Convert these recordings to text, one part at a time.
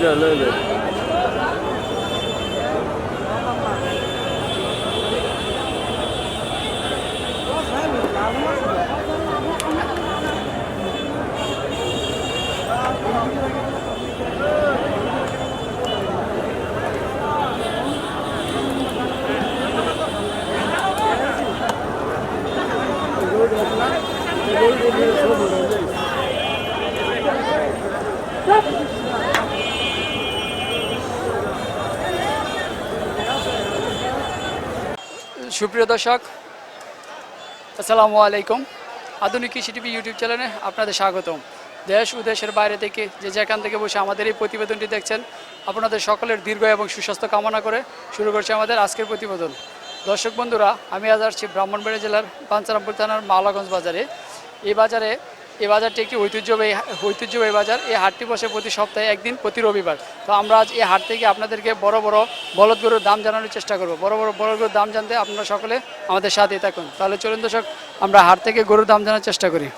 দুইটা লইলে সুপ্রিয় দর্শক, আসসালামু আলাইকুম। আধুনিক কৃষি টিভি ইউটিউব চ্যানেলে আপনাদের স্বাগতম। দেশ ও দেশের বাইরে থেকে যে যেখান থেকে বসে আমাদের এই প্রতিবেদনটি দেখছেন, আপনাদের সকলের দীর্ঘ এবং সুস্বাস্থ্য কামনা করে শুরু করছে আমাদের আজকের প্রতিবেদন। দর্শক বন্ধুরা, আমি আজ আসছি ব্রাহ্মণবাড়িয়া জেলার পাঞ্চারামপুর থানার মাওলাগঞ্জ বাজারে। এই বাজারে এই বাজারটি একটি ঐতিহ্যবাহী ঐতিহ্যবাহী বাজার। এই হাটটি বসে প্রতি সপ্তাহে একদিন প্রতি রবিবার। তো আমরা আজ এই হাট থেকে আপনাদেরকে বড় বড় বলদ গরুর দাম জানানোর চেষ্টা করব। বড় বড় বলদ গরুর দাম জানতে আপনারা সকলে আমাদের সাথে থাকুন। তাহলে চলুন দর্শক, আমরা হাট থেকে গরুর দাম জানার চেষ্টা করি।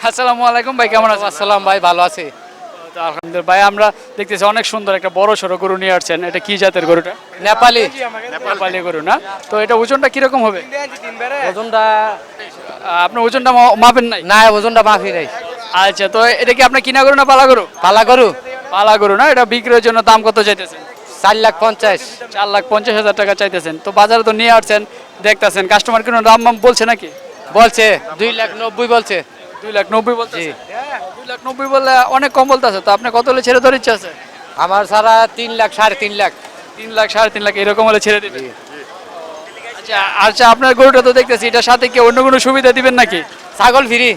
আসসালামু আলাইকুম ভাই কেমন আছেন? আসসালাম ভাই ভালো আছি। আলহামদুলিল্লাহ ভাই আমরা দেখতেছি অনেক সুন্দর একটা বড় সড়ো গরু নিয়ে আসছেন। এটা কি জাতের গরুটা? নেপালি। নেপালি। গরু না? তো এটা ওজনটা কীরকম হবে? ওজনটা আপনার ওজনটা মাপেন নাই? না ওজনটা নাই। আচ্ছা তো এটা কি আপনার কিনা গরু না পালা গরু? পালা গরু। পালা গরু না? এটা বিক্রির জন্য দাম কত চাইতেছেন? চার লাখ পঞ্চাশ। চার লাখ পঞ্চাশ হাজার টাকা চাইতেছেন। তো বাজারে তো নিয়ে আসছেন দেখতেছেন। কাস্টমার কোনো দাম বলছে নাকি? বলছে দুই লাখ নব্বই বলছে। দুই লাখ নব্বই বলছে জি। দুই লাখ নব্বই বললে অনেক কম বলতেছে তো আপনি কত হলে ছেড়ে ধরে ইচ্ছা আছে? আমার সারা তিন লাখ সাড়ে তিন লাখ। তিন লাখ সাড়ে তিন লাখ এরকম হলে ছেড়ে দিবেন? আচ্ছা আচ্ছা আপনার গরুটা তো দেখতেছি এটার সাথে কি অন্য কোনো সুবিধা দিবেন নাকি? ছাগল ফ্রি।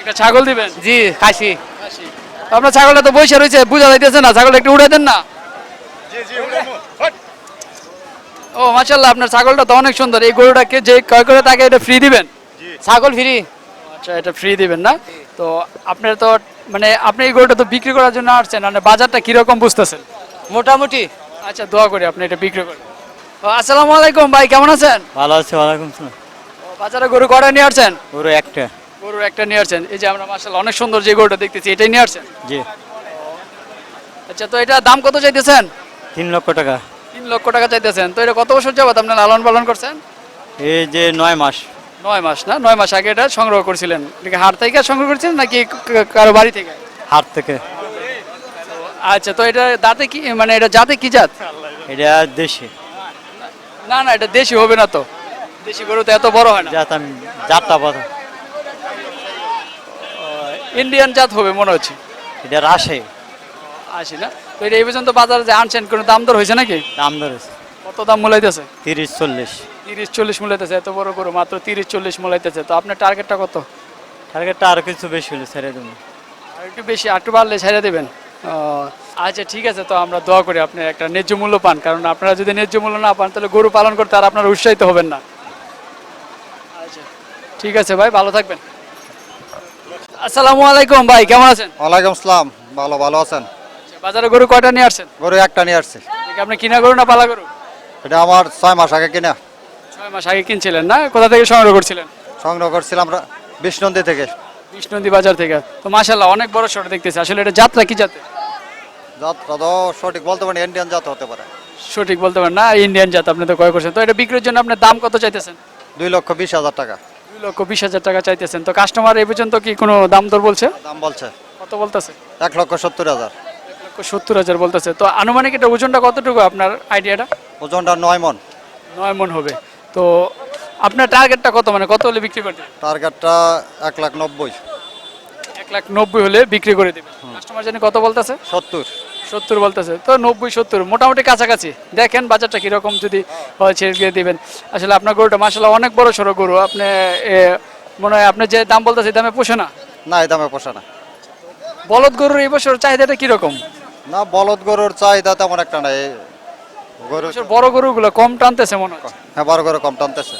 একটা ছাগল দিবেন? জি খাসি। আপনার ছাগলটা তো বসে রয়েছে বোঝা যাইতেছে না ছাগলটা একটু উড়ে দেন না? ও মাশাল্লাহ আপনার ছাগলটা তো অনেক সুন্দর এই গরুটাকে যে ক্রয় করে তাকে এটা ফ্রি দিবেন? ছাগল ফ্রি। আচ্ছা এটা ফ্রি দিবেন না? তো আপনার তো মানে আপনি এই গরুটা তো বিক্রি করার জন্য আসছেন মানে বাজারটা কীরকম বুঝতেছেন? মোটামুটি। আচ্ছা দোয়া করি আপনি এটা বিক্রি করেন। আসসালামু আলাইকুম ভাই কেমন আছেন? ভালো আছে ওয়ালাইকুম সালাম ও, বাজারে গরু কটা নিয়ে আসছেন? গরু একটা। গরু একটা নিয়ে আসছেন। এই যে আমরা মাসাল্লাহ অনেক সুন্দর যে গরুটা দেখতেছি এটাই নিয়ে আসছেন? জি। আচ্ছা তো এটা দাম কত চাইতেছেন? তিন লক্ষ টাকা। তিন লক্ষ টাকা চাইতেছেন। তো এটা কত বছর যাবত আপনি লালন পালন করছেন? এই যে নয় মাস। নয় মাস না? নয় মাস আগে এটা সংগ্রহ করছিলেন। এটা হাট থেকে সংগ্রহ করছিলেন নাকি কারও বাড়ি থেকে? হাট থেকে। আচ্ছা তো এটা দাঁতে কি মানে এটা জাতে কি জাত? এটা দেশি। না না এটা দেশি হবে না তো। দেশি গরু তো এত বড় হয় না। যাত আমি যাত্রা পথ ইন্ডিয়ান জাত হবে মনে হচ্ছে। এটা রাশে আসি না? তো এটা এই পর্যন্ত বাজারে যে আনছেন কোনো দাম দর হয়েছে নাকি? দাম দর কত দাম মূলাইতেছে? তিরিশ চল্লিশ। তিরিশ চল্লিশ মূলাইতেছে এত বড় গরু মাত্র তিরিশ চল্লিশ মূলাইতেছে। তো আপনার টার্গেটটা কত? টার্গেটটা আরও কিছু বেশি হলে ছেড়ে দেবো। আর একটু বেশি আর একটু বাড়লে ছেড়ে দেবেন? আচ্ছা ঠিক আছে তো আমরা দোয়া করি আপনি একটা ন্যায্য মূল্য পান কারণ আপনারা যদি ন্যায্য মূল্য না পান তাহলে গরু পালন করতে আর আপনারা উৎসাহিত হবেন না। আচ্ছা ঠিক আছে ভাই ভালো থাকবেন। আসসালামু আলাইকুম ভাই কেমন আছেন? ওয়ালাইকুম আসসালাম ভালো ভালো আছেন? আচ্ছা, বাজারে গরু কয়টা নিয়ে আসছেন? গরু একটা নিয়ে আসছি। আপনি কিনা গরু না পালা গরু? এটা আমার ছয় মাস আগে কিনা। ছয় মাস আগে কিনছিলেন না? কোথা থেকে সংগ্রহ করছিলেন? সংগ্রহ করছিলাম বিষ্ণন্দী থেকে। বিষ্ণুন্দী বাজার থেকে। তো মাশাল্লাহ অনেক বড় শট দেখতেছি। আসলে এটা যাত্রা কি জাতে যাত্রা তো সঠিক বলতে পারি ইন্ডিয়ান জাত হতে পারে। সঠিক বলতে পারেন না ইন্ডিয়ান জাত আপনি তো ক্রয় করছেন। তো এটা বিক্রির জন্য আপনার দাম কত চাইতেছেন? দুই লক্ষ বিশ হাজার টাকা। দুই লক্ষ বিশ হাজার টাকা চাইতেছেন। তো কাস্টমার এই পর্যন্ত কি কোনো দাম দর বলছে? দাম বলছে। কত বলতেছে? এক লক্ষ সত্তর হাজার। সত্তর হাজার বলতেছে। তো আনুমানিক এটা ওজনটা কতটুকু আপনার আইডিয়াটা? ওজনটা নয় মন। নয় মন হবে। তো আপনার টার্গেটটা কত? মানে কত হলে বিক্রি করতে টার্গেটটা এক লাখ নব্বই। এক লাখ নব্বই হলে বিক্রি করে দেবে কাস্টমার জানি কত বলতেছে? সত্তর। সত্তর বলতেছে। তো নব্বই সত্তর মোটামুটি কাছাকাছি। দেখেন বাজারটা কীরকম যদি হয় ছেড়ে দিয়ে দিবেন। আসলে আপনার গরুটা মাসাল্লাহ অনেক বড় সড়ো গরু। আপনি মনে হয় আপনি যে দাম বলতেছে দামে পোষে না? না এই দামে পোষা না। বলদ গরুর এই বছর চাহিদাটা কীরকম? না বলদ গরুর চাহিদা তেমন একটা নাই। গরু বছর বড় গরুগুলো কম টানতেছে মনে হচ্ছে? হ্যাঁ বড় গরু কম টানতেছে।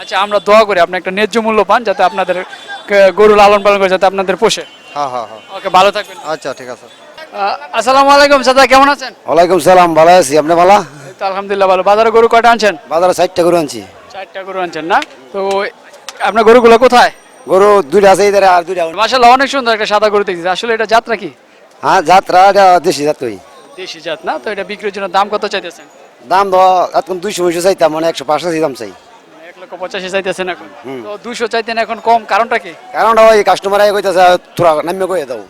আচ্ছা আমরা দোয়া করি আপনি একটা ন্যায্য মূল্য পান যাতে আপনাদের গরু লালন পালন করে যাতে আপনাদের পোষে। হ্যাঁ হ্যাঁ হ্যাঁ। ওকে ভালো থাকবেন। আচ্ছা ঠিক আছে। আসসালামু আলাইকুম চাচা কেমন আছেন? ওয়ালাইকুম সালাম ভালো আছি। আপনি ভালো? তো আলহামদুলিল্লাহ ভালো। বাজারে গরু কয়টা আনছেন? বাজারে ষাটটা গরু আনছি। চারটা গরু আনছেন না? তো আপনার গরুগুলো কোথায়? গরু দুইটা আছে আর দুইটা মাসাল্লাহ অনেক সুন্দর একটা সাদা গরু দেখছি। আসলে এটা যাত্রা কি? হ্যাঁ যাত্রা এটা দেশি যাত্রই দেশি জাত না? তো এটা বিক্রির জন্য দাম কত চাইতেছেন? দাম তো এখন দুইশো উইশো চাইতাম মানে একশো পাঁচশো দাম চাই। এক লক্ষ পঁচাশি চাইতেছেন এখন। তো দুশো চাইতেন এখন কম কারণটা কি? কারণ ওই কাস্টমার আগে কইতেছে তোরা নামিয়ে কয়ে দাও।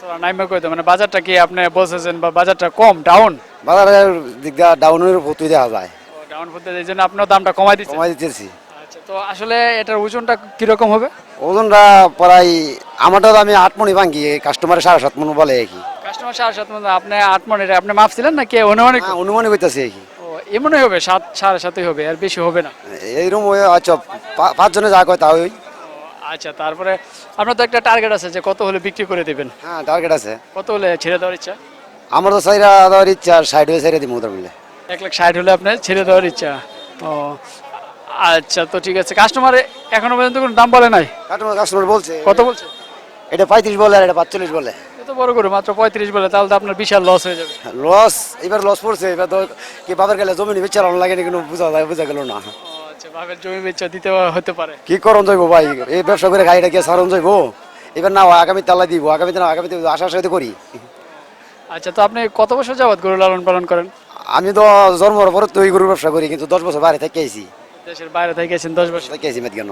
তোরা নাইমে কইতে মানে বাজারটা কি আপনি বলছেন বা বাজারটা কম ডাউন বাজারের দিক দিয়ে ডাউনের দেখা যায়। ডাউন করতে এই জন্য আপনার দামটা কমাই দিচ্ছেন কমাই দিতেছি। আচ্ছা তো আসলে এটার ওজনটা কীরকম হবে? ওজনটা প্রায় আমারটা তো আমি আট মনি ভাঙ্গি কাস্টমারের সাড়ে সাত মন বলে কি কাস্টমার সাড়ে সাত মধ্যে আপনি আট মনে আপনি মাপছিলেন না কে? অনুমানিক হ্যাঁ, অনুমানই কি এমনই হবে সাত সাড়ে সাতই হবে আর বেশি হবে না। এইরকম আচ্ছা পাঁচজনে যা কয় তা ওই আচ্ছা তারপরে আপনার তো একটা টার্গেট আছে যে কত হলে বিক্রি করে দেবেন। হ্যাঁ টার্গেট আছে। কত হলে ছেড়ে দেওয়ার ইচ্ছা? আমার তো সাইরা দেওয়ার ইচ্ছা সাইড হয়ে সাইরা দিব ওদের মিলে এক লাখ ষাট হলে আপনার ছেড়ে দেওয়ার ইচ্ছা। ও আচ্ছা তো ঠিক আছে। কাস্টমার এখনও পর্যন্ত কোনো দাম বলে নাই? কাস্টমার কাস্টমার বলছে। কত বলছে? এটা পঁয়ত্রিশ বলে আর এটা পাঁচচল্লিশ বলে। বড় করে মাত্র পঁয়ত্রিশ বলে তাহলে তো আপনার বিশাল লস হয়ে যাবে। লস এবার লস পড়ছে এবার তো কি বাবার গেলে জমি নিবে চালানো লাগে কোনো বুঝা যায় বুঝা গেল না। আচ্ছা জমি বেচা দিতে হতে পারে। কি যাইব ভাই? এই ব্যবসা করে গাড়িটা কে সারন যাইব? এবার না আগামী তালা দিব আগামী দিন আগামীতে আশা সাথে করি। আচ্ছা তো আপনি কত বছর যাবত গরু লালন পালন করেন? আমি তো জন্মর পর তো এই গরুর ব্যবসা করি কিন্তু দশ বছর বাইরে থেকে আইছি। দেশের বাইরে থেকে গেছেন দশ বছর। থেকে আইছি মেদ কেন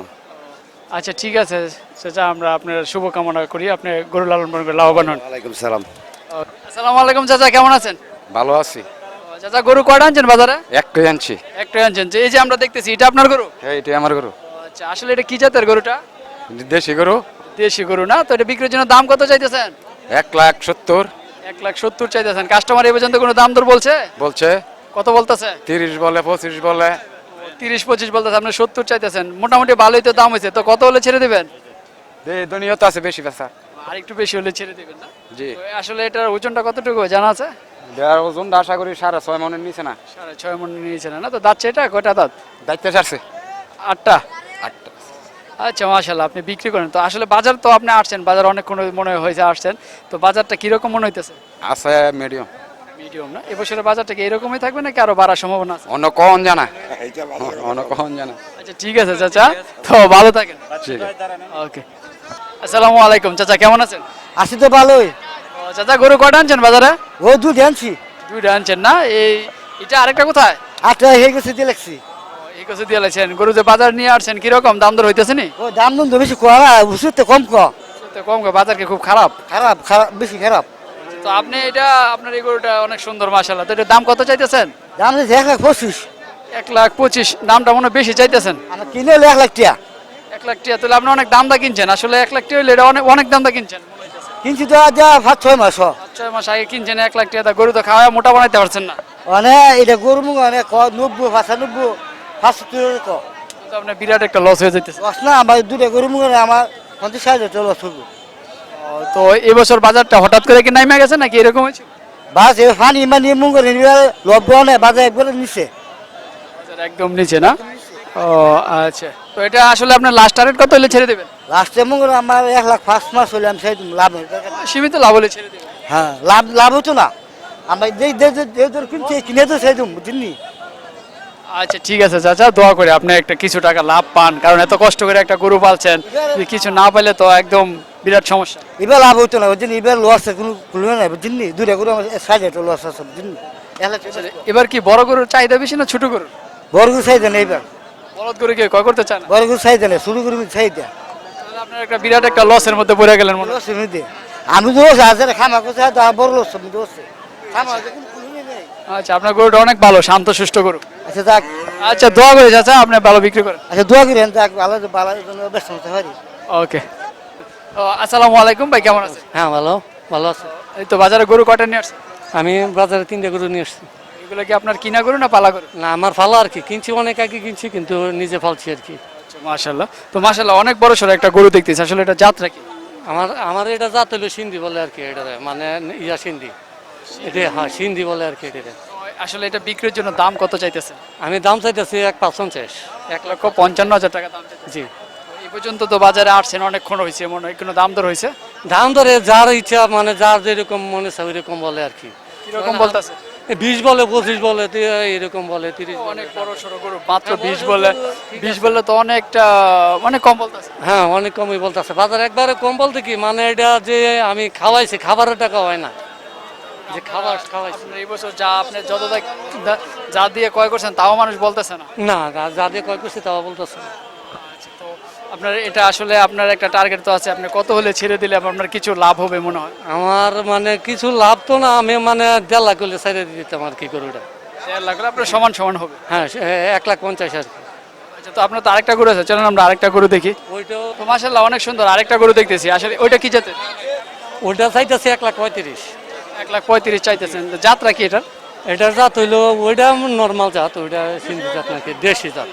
আচ্ছা ঠিক আছে সেটা আমরা আপনার শুভকামনা করি। আপনি গরু লালন পালন করে লাভবান হন। ওয়ালাইকুম সালাম। আসসালামু আলাইকুম চাচা কেমন আছেন? ভালো আছি। চাচা গরু কয়টা আনছেন বাজারে? একটাই আনছি। একটাই আনছেন। এই যে আমরা দেখতেছি এটা আপনার গরু? হ্যাঁ এটাই আমার গরু। আচ্ছা আসলে এটা কি জাতের গরুটা? দেশি গরু। দেশি গরু না? তো এটা বিক্রির জন্য দাম কত চাইতেছেন? এক লাখ সত্তর। এক লাখ সত্তর চাইতেছেন। কাস্টমার এই পর্যন্ত কোনো দাম দর বলছে? বলছে। কত বলতেছে? তিরিশ বলে পঁচিশ বলে। তিরিশ পঁচিশ বলতেছে আপনি সত্তর চাইতেছেন মোটামুটি ভালোই তো দাম হয়েছে তো কত হলে ছেড়ে দেবেন? দুনিয়া তো আছে বেশি বেচা আর একটু বেশি হলে ছেড়ে দেবেন না? জি। আসলে এটার ওজনটা কতটুকু জানা আছে? দেওয়ার ওজন আশা করি সাড়ে ছয় মনের নিচে না। সাড়ে ছয় না তো এটা কয়টা দাঁত? দায়িত্ব ছাড়ছে আটটা? আটটা। আচ্ছা মাশাল্লাহ আপনি বিক্রি করেন। তো আসলে বাজার তো আপনি আসছেন বাজার অনেক কোনো মনে হয়েছে আসছেন তো বাজারটা কীরকম মনে হইতেছে? আছে মিডিয়াম মিডিয়াম না? এবছরের বাজারটা কি এরকমই থাকবে নাকি আরও বাড়ার সম্ভাবনা আছে? অন্য কখন জানা? অন্য কখন জানা? আচ্ছা ঠিক আছে চাচা। তো ভালো থাকেন। ওকে। আসসালামু আলাইকুম। চাচা কেমন আছেন? আসি তো ভালোই। চাচা গরু কটা আনছেন বাজারে? ও দুধ আনছি। দুইটা আনছেন না? এই এটা আরেকটা কোথায়? আটটা হয়ে গেছে দিয়ে লাগছি এই কাছে দিয়ে লাগছেন গরু যে বাজার নিয়ে আসছেন কীরকম দাম দর হইতেছে নি? ও দাম দাম বেশি করা ওষুধ তো কম কম কম বাজার কি খুব খারাপ? খারাপ খারাপ বেশি খারাপ। তো আপনি এটা আপনার এই গরুটা অনেক সুন্দর মাশাল্লাহ তো এটার দাম কত চাইতেছেন? দাম দিয়েছে এক লাখ পঁচিশ। এক লাখ পঁচিশ। দামটা মনে হয় বেশি চাইতেছেন? আমার কিনে হলো এক লাখ টাকা এক লাখ টাকা তাহলে আপনি অনেক দাম দা কিনছেন। আসলে এক লাখ টাকা হইলে এটা অনেক অনেক দাম দা কিনছেন কিনছি তো যা পাঁচ ছয় মাস। হ। পাঁচ ছয় মাস আগে কিনছেন এক লাখ টাকা দা গরু তো খাওয়া মোটা বানাইতে পারছেন না। মানে এটা গরু মুখ অনেক নব্বই পাঁচানব্বই পাঁচসত্তর ক তো আপনার বিরাট একটা লস হয়ে যেতেছে লস না আমার দুটা গরু মুখ আমার পঞ্চাশ হাজার লস হইব। তো এবছর বাজারটা হঠাৎ করে কি নাইমে গেছে নাকি এরকম হয়েছে? বাস এ ফানি মানে মুখ লব্ব নেই বাজার একবারে নিচে। বাজার একদম নিচে না? ও আচ্ছা। তো এটা আসলে আপনার লাস্ট টার্গেট কত হলে ছেড়ে দেবেন? লাস্টে মুখ আমার এক লাখ পাঁচ মাস হলে আমি সেই লাভ সীমিত লাভ হলে ছেড়ে দেবেন। হ্যাঁ লাভ লাভ হতো না। আমরা যে যে যে- যে দর কিনছে কিনে তো সেই দিম বুঝলি? আচ্ছা ঠিক আছে চাচা দোয়া করে আপনি একটা কিছু টাকা লাভ পান কারণ এত কষ্ট করে একটা গরু পালছেন। কিছু না পেলে তো একদম বিরাট সমস্যা। এবার লাভ হতো না বুঝলি এবার লস কোনো খুলবে না বুঝলি দূরে করে আমার সাইজ একটা লস আছে বুঝলি এবার কি বড় গরুর চাহিদা বেশি না ছোট গরুর? বড় সাইড না এবার। বলদ গরু কি কয় করতে চান বড় সাইড না শুরু করে সাইড দেয় তাহলে আপনার একটা বিরাট একটা লসের মধ্যে পড়ে গেলেন মনে হয়। লস আমি তো লস আছে খামা কোথায় বড় লস আমি তো খামা আচ্ছা আপনার গরুটা অনেক ভালো শান্ত সুষ্ঠ গরু। আচ্ছা যাক। আচ্ছা দোয়া করে চাচা আপনি ভালো বিক্রি করেন। আচ্ছা দোয়া করেন যাক ভালো ভালো জন্য ব্যস্ত হতে পারি। ওকে আসসালামু আলাইকুম ভাই কেমন আছেন? হ্যাঁ ভালো ভালো আছে। এই তো বাজারে গরু কটা নিয়ে আসছেন? আমি বাজারে তিনটে গরু নিয়ে আসছি। এগুলো কি আপনার কিনা গরু না পালা গরু? না আমার ফালা আর কি কিনছি অনেক আগে কিনছি কিন্তু নিজে ফালছি আর কি। মাশাল্লাহ তো মাশাল্লাহ অনেক বড় সড়ো একটা গরু দেখতেছি আসলে এটা যাত্রা কি? আমার আমার এটা জাত হলো সিন্ধি বলে আর কি এটা মানে ইয়া সিন্ধি। এটা হ্যাঁ সিন্ধি বলে আর কি এটা আসলে এটা বিক্রির জন্য দাম কত চাইতেছে আমি দাম চাইতেছি এক পাঁচ পঞ্চাশ। এক লক্ষ পঞ্চান্ন হাজার টাকা দাম জি। পর্যন্ত তো বাজারে আসছেন অনেকক্ষণ হয়েছে মনে হয় কোনো দাম দর হয়েছে? দাম ধরে যার ইচ্ছা মানে যার যেরকম মনে ওইরকম বলে আর কি। কীরকম বলতেছে? বিশ বলে পঁচিশ বলে এরকম বলে তিরিশ অনেক বড় সড়ো গরু মাত্র বিশ বলে বিশ বললে তো অনেকটা অনেক কম বলতেছে। হ্যাঁ অনেক কমই বলতেছে। বাজার একবারে কম বলতে কি মানে এটা যে আমি খাওয়াইছি খাবারের টাকা হয় না। যে খাবার খাওয়াইছি। এই বছর যা আপনি যত যা দিয়ে ক্রয় করছেন তাও মানুষ বলতেছে না। না যা- যা দিয়ে কয় করছে তাও বলতেছে না। আপনার এটা আসলে আপনার একটা টার্গেট তো আছে আপনি কত হলে ছেড়ে দিলে আপনার কিছু লাভ হবে মনে হয়? আমার মানে কিছু লাভ তো না আমি মানে দেড় লাখ করলে সাইডে দিতাম আর কি করে ওটা দেড় লাখ হলে আপনার সমান সমান হবে? হ্যাঁ এক লাখ পঞ্চাশ আর আচ্ছা তো আপনার তো আরেকটা গরু আছে চলেন আমরা আরেকটা গরু দেখি। ওইটাও তো মাসাল্লাহ অনেক সুন্দর আরেকটা গরু দেখতেছি। আসলে ওইটা কি জাতের? ওইটা চাইতেছে এক লাখ পঁয়ত্রিশ। এক লাখ পঁয়ত্রিশ চাইতেছেন। যাত্রা কি এটা এটার জাত হইল ওইটা নর্মাল জাত ওইটা সিন্ধু জাত নাকি দেশি জাত।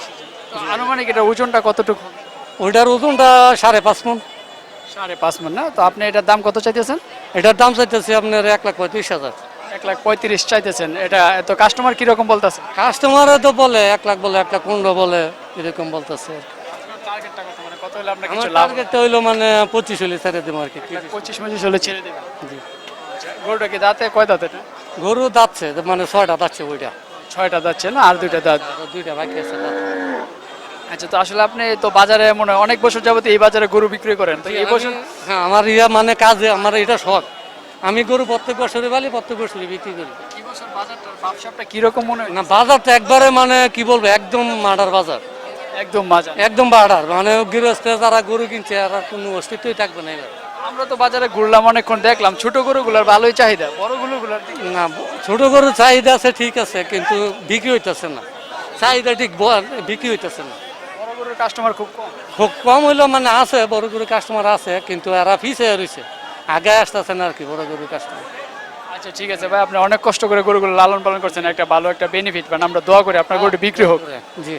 আনুমানিক এটা ওজনটা কতটুকু? ওইটার ওজনটা সাড়ে পাঁচ মন। সাড়ে পাঁচ মন না? তো আপনি এটার দাম কত চাইতেছেন? এটার দাম চাইতেছি আপনার এক লাখ পঁয়ত্রিশ হাজার। এক লাখ পঁয়ত্রিশ চাইতেছেন। এটা তো কাস্টমার কীরকম বলতেছে? কাস্টমারে তো বলে এক লাখ বলে এক লাখ পনেরো বলে এরকম বলতেছে। মানে আমার টার্গেটটা হইল মানে পঁচিশ হলে ছেড়ে দেবো আর কি পঁচিশ পঁচিশ হলে ছেড়ে দেবেন। আচ্ছা, গরুটা কি দাঁতে? কয় দাঁতে গরু দাচ্ছে মানে ছয়টা ওইটা। ছয়টা ছিল আর দুইটা দাঁত? দুইটা বাকি আছে দাঁত। আচ্ছা তো আসলে আপনি তো বাজারে মনে অনেক বছর যাবত এই বাজারে গরু বিক্রি করেন। তো এই বছর হ্যাঁ আমার ইয়া মানে কাজে আমার এটা শখ। আমি গরু প্রত্যেক বছরে বালি প্রত্যেক বছরে বিক্রি করি। কি বছর বাজারটার ব্যবসাটা কীরকম মনে হয়? না বাজারটা একবারে মানে কি বলব একদম মার্ডার বাজার। একদম বাজার। একদম বার্ডার মানে গৃহস্থ যারা গরু কিনছে আর কোনো অস্তিত্বই থাকবে না এবার। আমরা তো বাজারে ঘুরলাম অনেকক্ষণ দেখলাম ছোট গরুগুলোর ভালোই চাহিদা বড় গরুগুলোর না ছোট গরুর চাহিদা আছে ঠিক আছে কিন্তু বিক্রি হইতেছে না। চাহিদা ঠিক বিক্রি হইতেছে না। কাস্টমার খুব কম। খুব কম হইল মানে আছে বড় গরু কাস্টমার আছে কিন্তু এরা পিছে রয়েছে আগে আসতেছে না আর কি বড় গরু কাস্টমার আচ্ছা ঠিক আছে ভাই আপনি অনেক কষ্ট করে গরুগুলো লালন পালন করছেন একটা ভালো একটা বেনিফিট মানে আমরা দোয়া করি আপনার গরুটি বিক্রি হোক। জি।